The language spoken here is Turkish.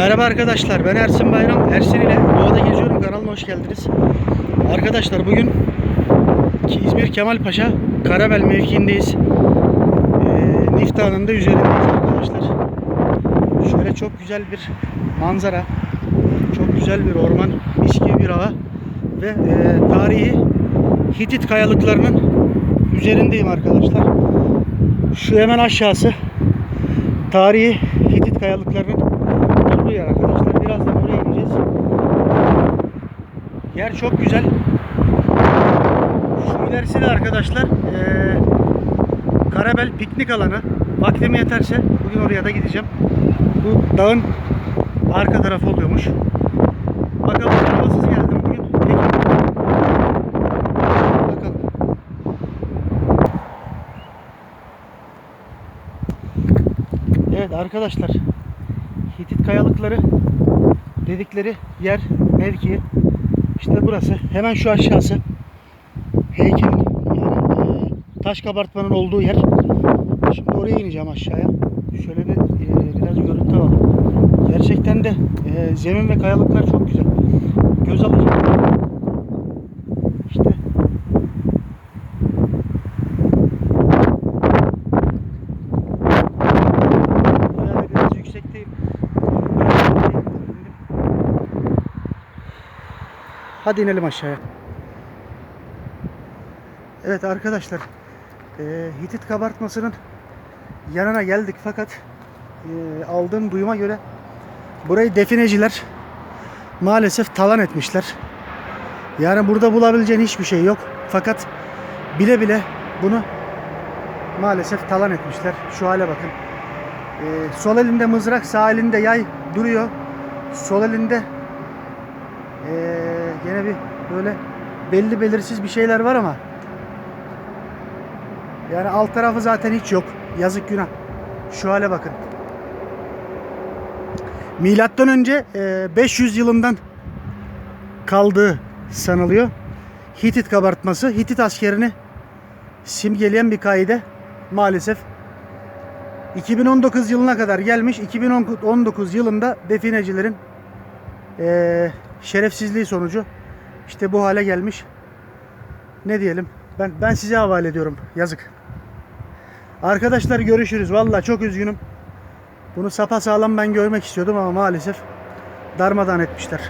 Merhaba arkadaşlar ben Ersin Bayram. Ersin ile Doğada Geziyorum kanalına hoş geldiniz. Arkadaşlar bugün İzmir Kemalpaşa Karabel mevkiindeyiz. Ee, Nif Dağı'nın da üzerindeyiz arkadaşlar. Şöyle çok güzel bir manzara. Çok güzel bir orman, gibi bir hava ve e, tarihi Hitit kayalıklarının üzerindeyim arkadaşlar. Şu hemen aşağısı tarihi Hitit kayalıklarının olduğu yer arkadaşlar. Birazdan oraya ineceğiz. Yer çok güzel. Şu ilerisi de arkadaşlar eee Karabel piknik alanı. Vaktim yeterse bugün oraya da gideceğim. Bu dağın arka tarafı oluyormuş. Bakalım arabasız geldim bugün. Peki. Bakalım. Evet arkadaşlar Hitit kayalıkları dedikleri yer mevki. İşte burası. Hemen şu aşağısı. Heykelin yani e, taş kabartmanın olduğu yer. Şimdi oraya ineceğim aşağıya. Şöyle bir e, biraz görüntü alalım. Gerçekten de e, zemin ve kayalıklar çok güzel göz alıcı işte yani biraz yüksekteyim Hadi inelim aşağıya. Evet arkadaşlar. eee, Hitit kabartmasının yanına geldik fakat eee, aldığım duyuma göre burayı defineciler maalesef talan etmişler. Yani burada bulabileceğin hiçbir şey yok. Fakat bile bile bunu maalesef talan etmişler. Şu hale bakın. Eee, sol elinde mızrak, sağ elinde yay duruyor. Sol elinde ee, gene bir böyle belli belirsiz bir şeyler var ama yani alt tarafı zaten hiç yok. Yazık günah. Şu hale bakın. Milattan önce e, 500 yılından kaldığı sanılıyor. Hitit kabartması, Hitit askerini simgeleyen bir kaide maalesef 2019 yılına kadar gelmiş. 2019 yılında definecilerin eee, şerefsizliği sonucu işte bu hale gelmiş. Ne diyelim? Ben ben size havale ediyorum. Yazık. Arkadaşlar görüşürüz. Vallahi çok üzgünüm. Bunu sapa sağlam ben görmek istiyordum ama maalesef darmadan etmişler.